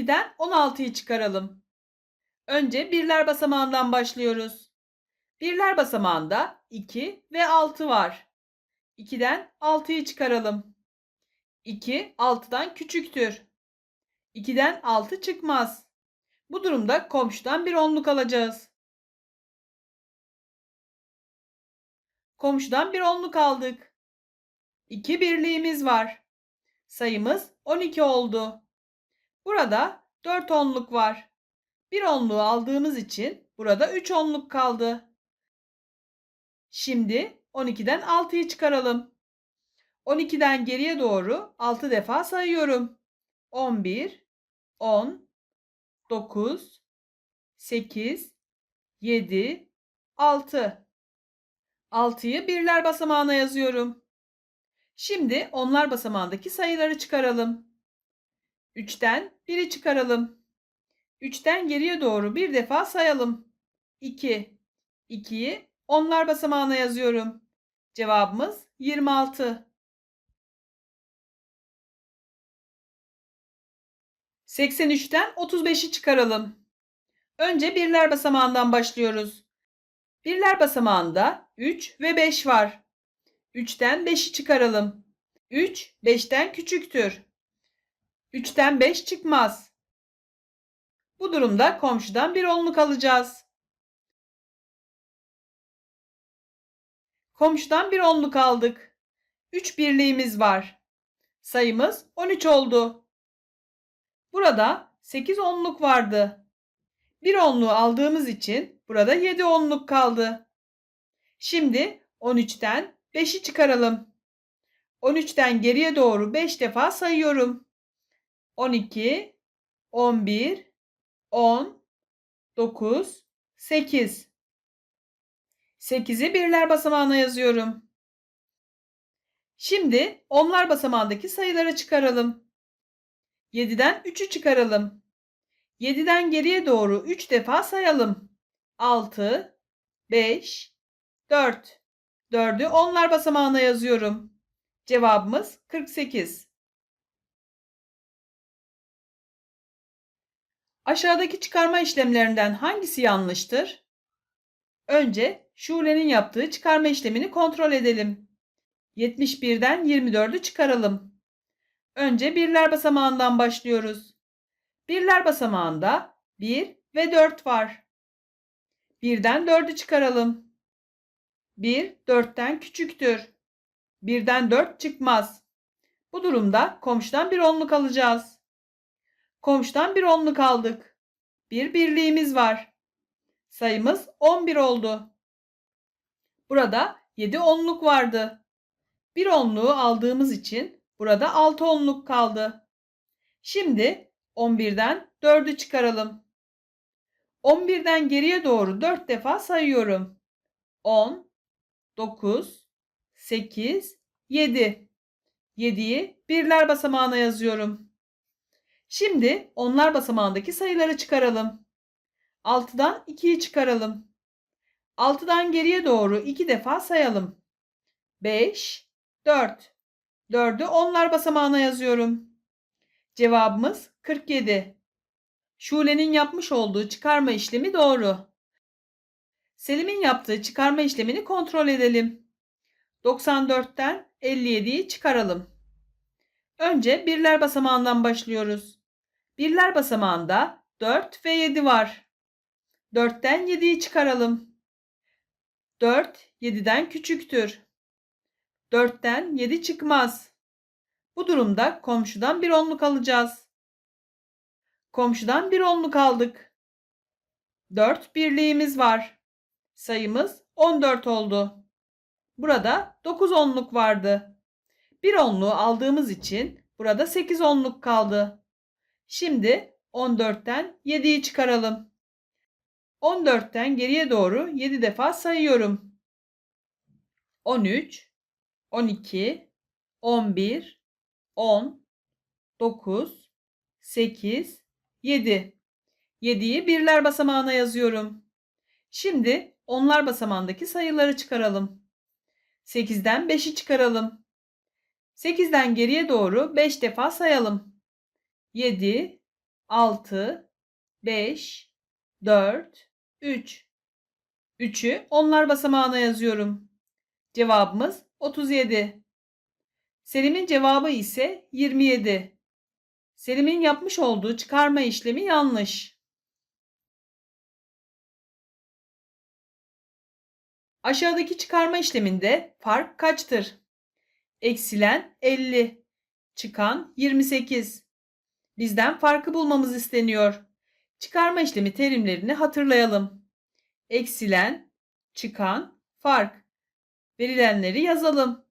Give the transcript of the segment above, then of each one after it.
12'den 16'yı çıkaralım. Önce birler basamağından başlıyoruz. Birler basamağında 2 ve 6 var. 2'den 6'yı çıkaralım. 2 6'dan küçüktür. 2'den 6 çıkmaz. Bu durumda komşudan bir onluk alacağız. Komşudan bir onluk aldık. 2 birliğimiz var. Sayımız 12 oldu. Burada 4 onluk var. Bir onluğu aldığımız için burada 3 onluk kaldı. Şimdi 12'den 6'yı çıkaralım. 12'den geriye doğru 6 defa sayıyorum. 11, 10, 9, 8, 7, 6. 6'yı birler basamağına yazıyorum. Şimdi onlar basamağındaki sayıları çıkaralım. 3'ten 1'i çıkaralım. 3'ten geriye doğru bir defa sayalım. 2. 2'yi onlar basamağına yazıyorum. Cevabımız 26. 83'ten 35'i çıkaralım. Önce birler basamağından başlıyoruz. Birler basamağında 3 ve 5 var. 3'ten 5'i çıkaralım. 3 5'ten küçüktür. 3'ten 5 çıkmaz. Bu durumda komşudan bir onluk alacağız. Komşudan bir onluk aldık. 3 birliğimiz var. Sayımız 13 oldu. Burada 8 onluk vardı. Bir onluğu aldığımız için burada 7 onluk kaldı. Şimdi 13'ten 5'i çıkaralım. 13'ten geriye doğru 5 defa sayıyorum. 12, 11, 10, 9, 8. 8'i birler basamağına yazıyorum. Şimdi onlar basamağındaki sayıları çıkaralım. 7'den 3'ü çıkaralım. 7'den geriye doğru 3 defa sayalım. 6, 5, 4. 4'ü onlar basamağına yazıyorum. Cevabımız 48. Aşağıdaki çıkarma işlemlerinden hangisi yanlıştır? Önce Şule'nin yaptığı çıkarma işlemini kontrol edelim. 71'den 24'ü çıkaralım. Önce birler basamağından başlıyoruz. Birler basamağında 1 ve 4 var. 1'den 4'ü çıkaralım. 1 4'ten küçüktür. 1'den 4 çıkmaz. Bu durumda komşudan bir onluk alacağız. Komşudan bir onluk aldık. Bir birliğimiz var. Sayımız 11 oldu. Burada 7 onluk vardı. Bir onluğu aldığımız için burada 6 onluk kaldı. Şimdi 11'den 4'ü çıkaralım. 11'den geriye doğru 4 defa sayıyorum. 10, 9, 8, 7. 7'yi birler basamağına yazıyorum. Şimdi onlar basamağındaki sayıları çıkaralım. 6'dan 2'yi çıkaralım. 6'dan geriye doğru 2 defa sayalım. 5, 4. 4'ü onlar basamağına yazıyorum. Cevabımız 47. Şule'nin yapmış olduğu çıkarma işlemi doğru. Selim'in yaptığı çıkarma işlemini kontrol edelim. 94'ten 57'yi çıkaralım. Önce birler basamağından başlıyoruz. Birler basamağında 4 ve 7 var. 4'ten 7'yi çıkaralım. 4 7'den küçüktür. 4'ten 7 çıkmaz. Bu durumda komşudan bir onluk alacağız. Komşudan bir onluk aldık. 4 birliğimiz var. Sayımız 14 oldu. Burada 9 onluk vardı. Bir onluğu aldığımız için burada 8 onluk kaldı. Şimdi 14'ten 7'yi çıkaralım. 14'ten geriye doğru 7 defa sayıyorum. 13, 12, 11, 10, 9, 8, 7. 7'yi birler basamağına yazıyorum. Şimdi onlar basamağındaki sayıları çıkaralım. 8'den 5'i çıkaralım. 8'den geriye doğru 5 defa sayalım. 7, 6, 5, 4, 3. 3'ü onlar basamağına yazıyorum. Cevabımız 37. Selim'in cevabı ise 27. Selim'in yapmış olduğu çıkarma işlemi yanlış. Aşağıdaki çıkarma işleminde fark kaçtır? Eksilen 50, çıkan 28. Bizden farkı bulmamız isteniyor. Çıkarma işlemi terimlerini hatırlayalım. Eksilen, çıkan, fark. Verilenleri yazalım.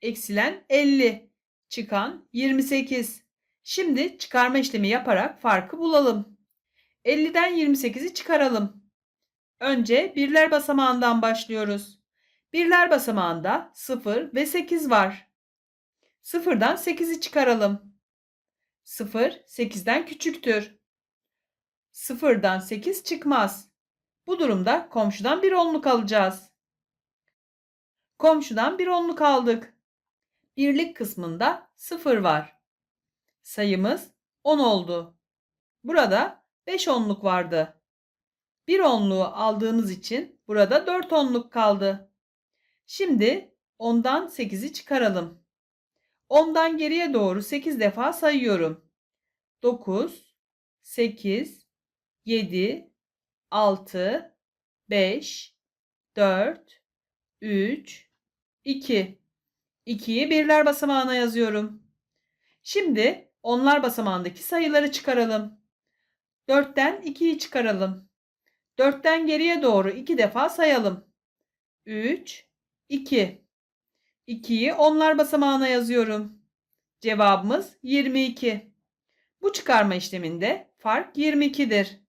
Eksilen 50, çıkan 28. Şimdi çıkarma işlemi yaparak farkı bulalım. 50'den 28'i çıkaralım. Önce birler basamağından başlıyoruz. Birler basamağında 0 ve 8 var. 0'dan 8'i çıkaralım. 0 8'den küçüktür. 0'dan 8 çıkmaz. Bu durumda komşudan bir onluk alacağız. Komşudan bir onluk aldık. Birlik kısmında 0 var. Sayımız 10 oldu. Burada 5 onluk vardı. Bir onluğu aldığımız için burada 4 onluk kaldı. Şimdi 10'dan 8'i çıkaralım. 10'dan geriye doğru 8 defa sayıyorum. 9, 8, 7, 6, 5, 4, 3, 2. 2'yi birler basamağına yazıyorum. Şimdi onlar basamağındaki sayıları çıkaralım. 4'ten 2'yi çıkaralım. 4'ten geriye doğru 2 defa sayalım. 3, 2. 2'yi onlar basamağına yazıyorum. Cevabımız 22. Bu çıkarma işleminde fark 22'dir.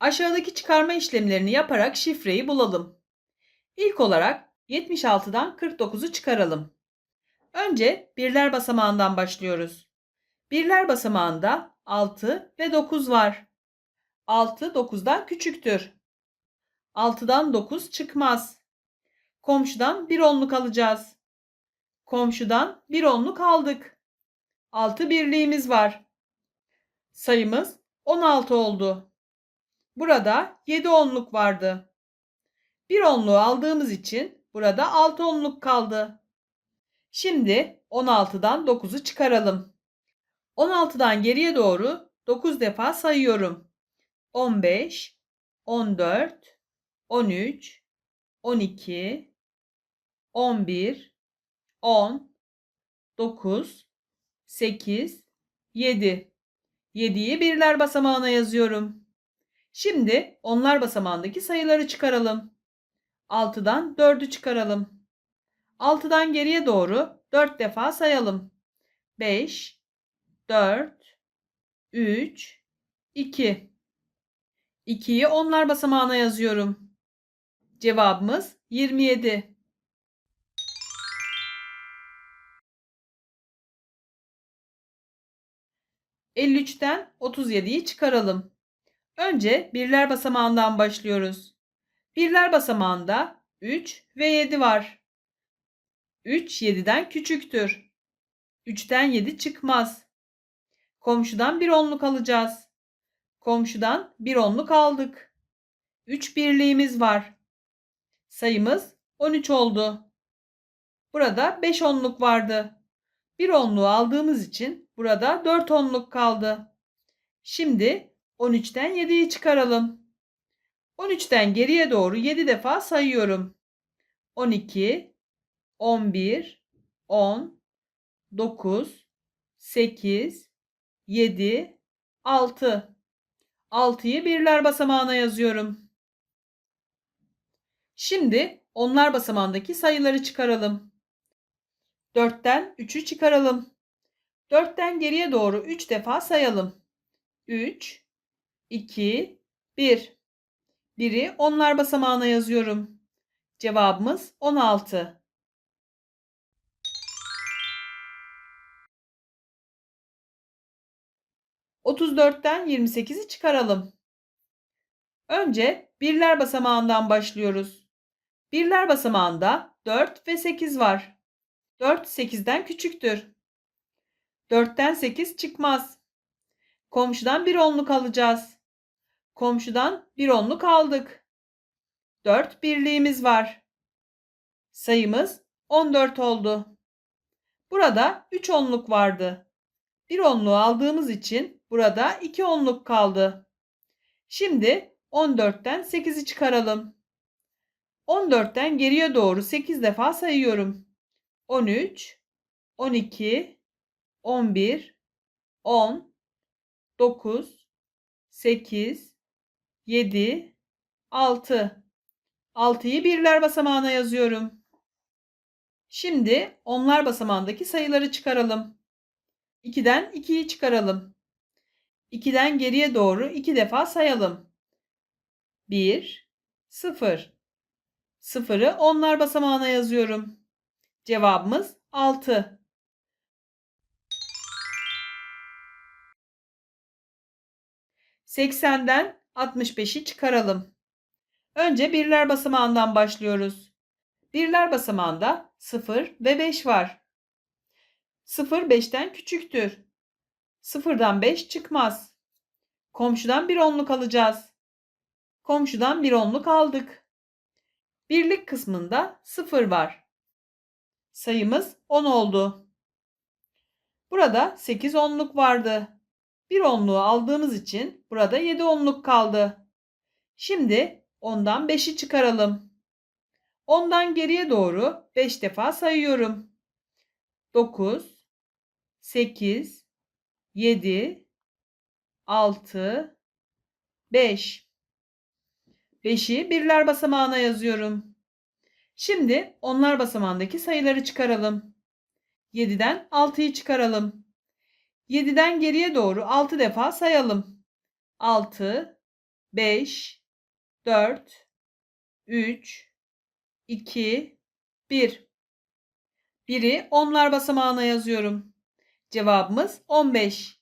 Aşağıdaki çıkarma işlemlerini yaparak şifreyi bulalım. İlk olarak 76'dan 49'u çıkaralım. Önce birler basamağından başlıyoruz. Birler basamağında 6 ve 9 var. 6 9'dan küçüktür. 6'dan 9 çıkmaz. Komşudan bir onluk alacağız. Komşudan bir onluk aldık. 6 birliğimiz var. Sayımız 16 oldu. Burada 7 onluk vardı. Bir onluğu aldığımız için burada 6 onluk kaldı. Şimdi 16'dan 9'u çıkaralım. 16'dan geriye doğru 9 defa sayıyorum. 15, 14, 13, 12, 11, 10, 9, 8, 7. 7'yi birler basamağına yazıyorum. Şimdi onlar basamağındaki sayıları çıkaralım. 6'dan 4'ü çıkaralım. 6'dan geriye doğru 4 defa sayalım. 5, 4, 3, 2. 2'yi onlar basamağına yazıyorum. Cevabımız 27. ...53'ten 37'yi çıkaralım. Önce birler basamağından başlıyoruz. Birler basamağında 3 ve 7 var. 3 7'den küçüktür. 3'ten 7 çıkmaz. Komşudan bir onluk alacağız. Komşudan bir onluk aldık. 3 birliğimiz var. Sayımız 13 oldu. Burada 5 onluk vardı. Bir onluğu aldığımız için burada 4 onluk kaldı. Şimdi 13'ten 7'yi çıkaralım. 13'ten geriye doğru 7 defa sayıyorum. 12, 11, 10, 9, 8, 7, 6. 6'yı birler basamağına yazıyorum. Şimdi onlar basamağındaki sayıları çıkaralım. 4'ten 3'ü çıkaralım. 4'ten geriye doğru 3 defa sayalım. 3, 2, 1. Biri onlar basamağına yazıyorum. Cevabımız 16. Otuz dörtten yirmi sekizi çıkaralım. Önce birler basamağından başlıyoruz. Birler basamağında 4 ve 8 var. 4 8'den küçüktür. 4'ten 8 çıkmaz. Komşudan bir onluk alacağız. Komşudan bir onluk aldık. 4 birliğimiz var. Sayımız 14 oldu. Burada 3 onluk vardı. Bir onluğu aldığımız için burada 2 onluk kaldı. Şimdi 14'ten 8'i çıkaralım. 14'ten geriye doğru 8 defa sayıyorum. 13, 12, 11, 10, 9, 8, 7, 6. 6'yı birler basamağına yazıyorum. Şimdi onlar basamağındaki sayıları çıkaralım. 2'den 2'yi çıkaralım. 2'den geriye doğru 2 defa sayalım. 1, 0. 0'ı onlar basamağına yazıyorum. Cevabımız 6. Seksenden 65'i çıkaralım. Önce birler basamağından başlıyoruz. Birler basamağında 0 ve 5 var. 0 5'ten küçüktür. 0'dan 5 çıkmaz. Komşudan bir onluk alacağız. Komşudan bir onluk aldık. Birlik kısmında 0 var. Sayımız 10 oldu. Burada 8 onluk vardı. Bir onluğu aldığımız için burada 7 onluk kaldı. Şimdi ondan 5'i çıkaralım. Ondan geriye doğru 5 defa sayıyorum. 9, 8, 7, 6, 5. 5'i birler basamağına yazıyorum. Şimdi onlar basamağındaki sayıları çıkaralım. 7'den 6'yı çıkaralım. 7'den geriye doğru 6 defa sayalım. 6, 5, 4, 3, 2, 1. Biri onlar basamağına yazıyorum. Cevabımız 15.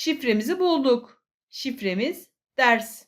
Şifremizi bulduk. Şifremiz ders.